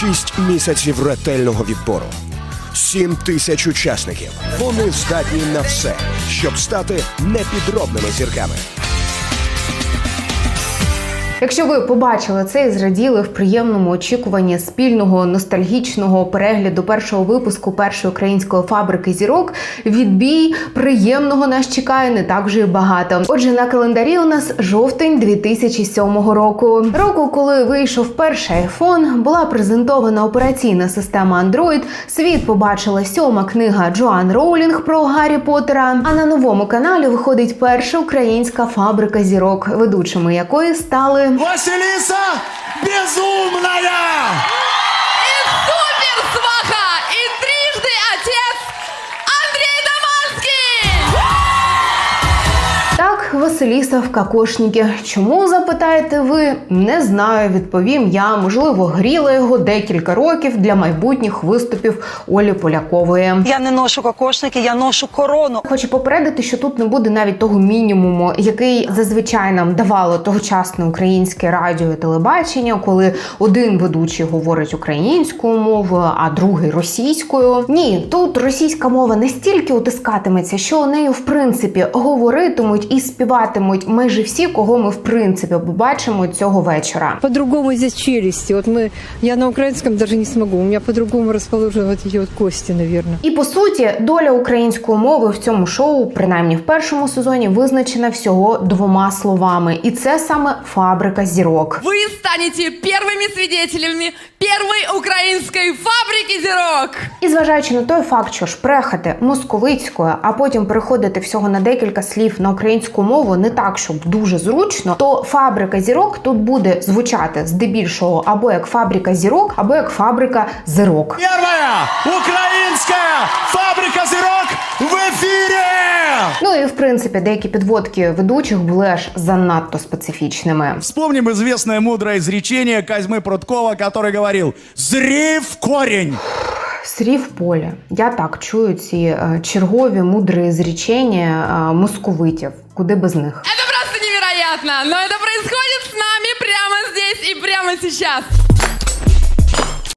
Шість місяців ретельного відбору. Сім тисяч учасників. Вони здатні на все, щоб стати непідробними зірками. Якщо ви побачили це і зраділи в приємному очікуванні спільного ностальгічного перегляду першого випуску першої української фабрики зірок, відбій приємного нас чекає не так вже й багато. Отже, на календарі у нас жовтень 2007 року. Року, коли вийшов перший iPhone, була презентована операційна система Android, світ побачила сьома книга Джоан Роулінг про Гаррі Поттера. А на новому каналі виходить перша українська фабрика зірок, ведучими якої стали Василиса Безумная! Василіса в кокошникі. Чому запитаєте ви? Не знаю. Відповім я. Можливо, гріла його декілька років для майбутніх виступів Олі Полякової. Я не ношу кокошники, я ношу корону. Хочу попередити, що тут не буде навіть того мінімуму, який зазвичай нам давало тогочасне українське радіо і телебачення, коли один ведучий говорить українською мовою, а другий російською. Ні, тут російська мова настільки утискатиметься, що нею в принципі говоритимуть і співатимуть майже всі, кого ми в принципі побачимо цього вечора. По-другому здесь челюсти. Вот мы, я на украинском даже не смогу. У меня по-другому расположены вот эти вот кости, наверное. І по суті, доля української мови в цьому шоу, принаймні в першому сезоні, визначена всього двома словами, і це саме фабрика зірок. Вы станете первыми свидетелями первой украинской фабрики зирок! І зважаючи на той факт, що шпрехати московицькою, а потім переходити всього на декілька слів на українську мову не так, щоб дуже зручно, то фабрика зірок тут буде звучати здебільшого або як фабрика зірок, або як фабрика зирок. Первая украинская фабрика зирок в эфире! Ну і в принципі деякі підводки ведучих були аж занадто специфічними. Вспомним известное мудрое изречение Козьмы Пруткова, который говорил «Зри в корень!» Срів поле. Я так чую ці е, чергові мудрі зрічення е, московитів. Куди без них? Это просто невероятно! Но это происходит с нами прямо здесь и прямо сейчас!